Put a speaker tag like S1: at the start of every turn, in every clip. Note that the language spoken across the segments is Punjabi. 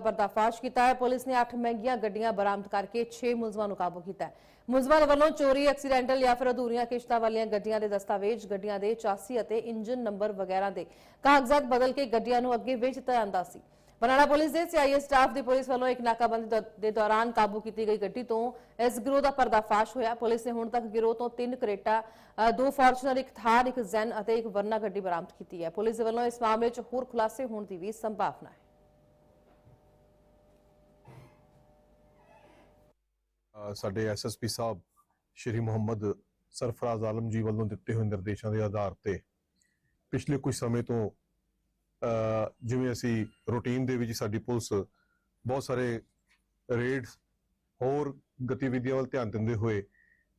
S1: ਪਰਦਾਫਾਸ਼ ਕੀਤਾ ਹੈ। ਪੁਲਿਸ ਨੇ 8 ਮਹਿੰਗੀਆਂ ਗੱਡੀਆਂ ਬਰਾਮਦ ਕਰਕੇ 6 ਮੁਲਜ਼ਮਾਂ ਨੂੰ ਕਾਬੂ ਕੀਤਾ ਹੈ। ਮੁਲਜ਼ਮਾਂ ਵੱਲੋਂ ਚੋਰੀ, ਐਕਸੀਡੈਂਟਲ ਜਾਂ ਫਿਰ ਅਧੂਰੀਆਂ ਕਿਸ਼ਤਾਂ ਵਾਲੀਆਂ ਗੱਡੀਆਂ ਦੇ ਦਸਤਾਵੇਜ਼, ਗੱਡੀਆਂ ਦੇ ਚਾਸੀ ਅਤੇ ਇੰਜਨ ਨੰਬਰ ਵਗੈਰਾ ਦੇ ਕਾਗਜ਼ਾਤ ਬਦਲ ਕੇ ਗੱਡੀਆਂ ਨੂੰ ਅੱਗੇ ਵੇਚ ਜਾਂਦਾ ਸੀ ਬਰਨਾਲਾ ਪੁਲਿਸ ਦੇ ਸੀਆਈਏ ਸਟਾਫ ਦੀ ਪੁਲਿਸ ਵੱਲੋਂ ਇੱਕ ਨਾਕਾਬੰਦੀ ਦੇ ਦੌਰਾਨ ਕਾਬੂ ਕੀਤੀ ਗਈ ਗੱਡੀ ਤੋਂ ਇਸ ਗਿਰੋਹ ਦਾ ਪਰਦਾਫਾਸ਼ ਹੋਇਆ। ਪੁਲਿਸ ਨੇ ਹੁਣ ਤੱਕ ਗਿਰੋਹ ਤੋਂ ਤਿੰਨ ਕਰੇਟਾ ਦੋ ਫਾਰਚੂਨਰ, ਇੱਕ ਥਾਰ, ਇੱਕ ਜ਼ੈਨ ਅਤੇ ਇੱਕ ਵਰਨਾ ਗੱਡੀ ਬਰਾਮਦ ਕੀਤੀ ਹੈ। ਪੁਲਿਸ ਦੇ ਵੱਲੋਂ ਇਸ ਮਾਮਲੇ 'ਚ ਹੋਰ ਖੁਲਾਸੇ ਹੋਣ ਦੀ ਵੀ ਸੰਭਾਵਨਾ ਹੈ।
S2: ਸਾਡੇ ਐਸਐਸਪੀ ਸਾਹਿਬ ਸ਼੍ਰੀ ਮੁਹੰਮਦ ਸਰਫਰਾਜ਼ ਆਲਮ ਜੀ ਵੱਲੋਂ ਦਿੱਤੇ ਹੋਏ ਨਿਰਦੇਸ਼ਾਂ ਦੇ ਆਧਾਰ ਤੇ ਪਿਛਲੇ ਕੁਝ ਸਮੇਂ ਤੋਂ ਜਿਵੇਂ ਅਸੀਂ ਰੂਟੀਨ ਦੇ ਵਿੱਚ ਸਾਡੀ ਪੁਲਿਸ ਬਹੁਤ ਸਾਰੇ ਰੇਡਸ ਹੋਰ ਗਤੀਵਿਧੀਆਂ ਵੱਲ ਧਿਆਨ ਦਿੰਦੇ ਹੋਏ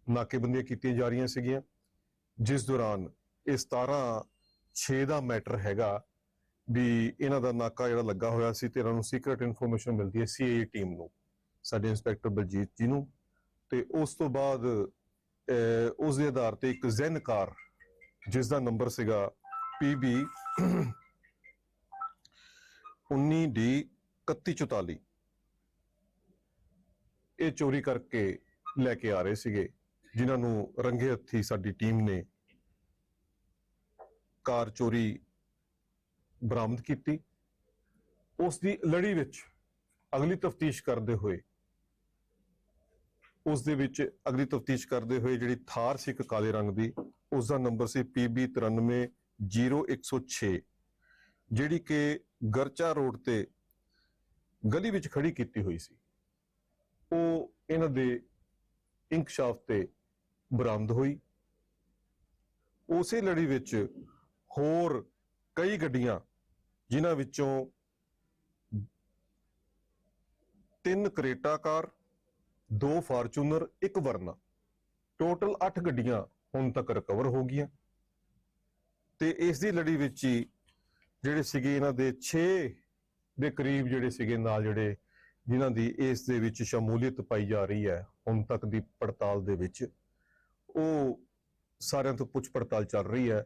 S2: ਨਾਕੇਬੰਦੀਆਂ ਕੀਤੀਆਂ ਜਾ ਰਹੀਆਂ ਸੀਗੀਆਂ, ਜਿਸ ਦੌਰਾਨ ਇਹ 17 6 ਦਾ ਮੈਟਰ ਹੈਗਾ ਵੀ ਇਹਨਾਂ ਦਾ ਨਾਕਾ ਜਿਹੜਾ ਲੱਗਾ ਹੋਇਆ ਸੀ ਤੇ ਇਹਨਾਂ ਨੂੰ ਸੀਕ੍ਰੀਟ ਇਨਫੋਰਮੇਸ਼ਨ ਮਿਲਦੀ ਹੈ ਸੀਏਏ ਟੀਮ ਨੂੰ, ਸਾਡੇ ਇੰਸਪੈਕਟਰ ਬਲਜੀਤ ਜੀ ਨੂੰ। ਤੇ ਉਸ ਤੋਂ ਬਾਅਦ ਅਹ, ਉਸ ਦੇ ਆਧਾਰ ਤੇ ਇੱਕ ਜ਼ੈਨ ਕਾਰ ਜਿਸ ਦਾ ਨੰਬਰ ਸੀਗਾ PB 19D 3144 ਇਹ ਚੋਰੀ ਕਰਕੇ ਲੈ ਕੇ ਆ ਰਹੇ ਸੀਗੇ ਜਿਨ੍ਹਾਂ ਨੂੰ ਰੰਗੇ ਹੱਥੀ ਸਾਡੀ ਟੀਮ ਨੇ ਕਾਰ ਚੋਰੀ ਬਰਾਮਦ ਕੀਤੀ। ਉਸ ਦੀ ਲੜੀ ਵਿੱਚ ਅਗਲੀ ਤਫਤੀਸ਼ ਕਰਦੇ ਹੋਏ ਉਸ ਦੇ ਵਿੱਚ ਅਗਲੀ ਤਫਤੀਸ਼ ਕਰਦੇ ਹੋਏ ਜਿਹੜੀ ਥਾਰ ਸੀ ਇੱਕ ਕਾਲੇ ਰੰਗ ਦੀ ਉਸ ਦਾ ਨੰਬਰ ਸੀ PB 930106 ਜਿਹੜੀ ਕਿ ਗਰਚਾ ਰੋਡ ਤੇ ਗਲੀ ਵਿੱਚ ਖੜੀ ਕੀਤੀ ਹੋਈ ਸੀ। ਉਹ ਇਹਨਾਂ ਦੇ ਇੰਕਸ਼ਾਫ ਤੇ ਬਰਾਮਦ ਹੋਈ। ਉਸੇ ਲੜੀ ਵਿੱਚ ਹੋਰ ਕਈ ਗੱਡੀਆਂ ਜਿਨ੍ਹਾਂ ਵਿੱਚੋਂ ਤਿੰਨ ਕਰੇਟਾ ਕਾਰ ਦੋ ਫਾਰਚੂਨਰ, ਇੱਕ ਵਰਨਾ। ਟੋਟਲ 8 ਗੱਡੀਆਂ ਹੁਣ ਤੱਕ ਰਿਕਵਰ ਹੋ ਗਈਆਂ। ਤੇ ਇਸ ਦੀ ਲੜੀ ਵਿੱਚ ਹੀ ਜਿਹੜੇ ਸੀਗੇ ਇਹਨਾਂ ਦੇ 6 ਦੇ ਕਰੀਬ ਜਿਹੜੇ ਸੀਗੇ ਨਾਲ ਜਿਹੜੇ ਜਿਨ੍ਹਾਂ ਦੀ ਇਸ ਦੇ ਵਿੱਚ ਸ਼ਮੂਲੀਅਤ ਪਾਈ ਜਾ ਰਹੀ ਹੈ, ਹੁਣ ਤੱਕ ਦੀ ਪੜਤਾਲ ਦੇ ਵਿੱਚ, ਉਹ ਸਾਰਿਆਂ ਤੋਂ ਪੁੱਛ ਪੜਤਾਲ ਚੱਲ ਰਹੀ ਹੈ।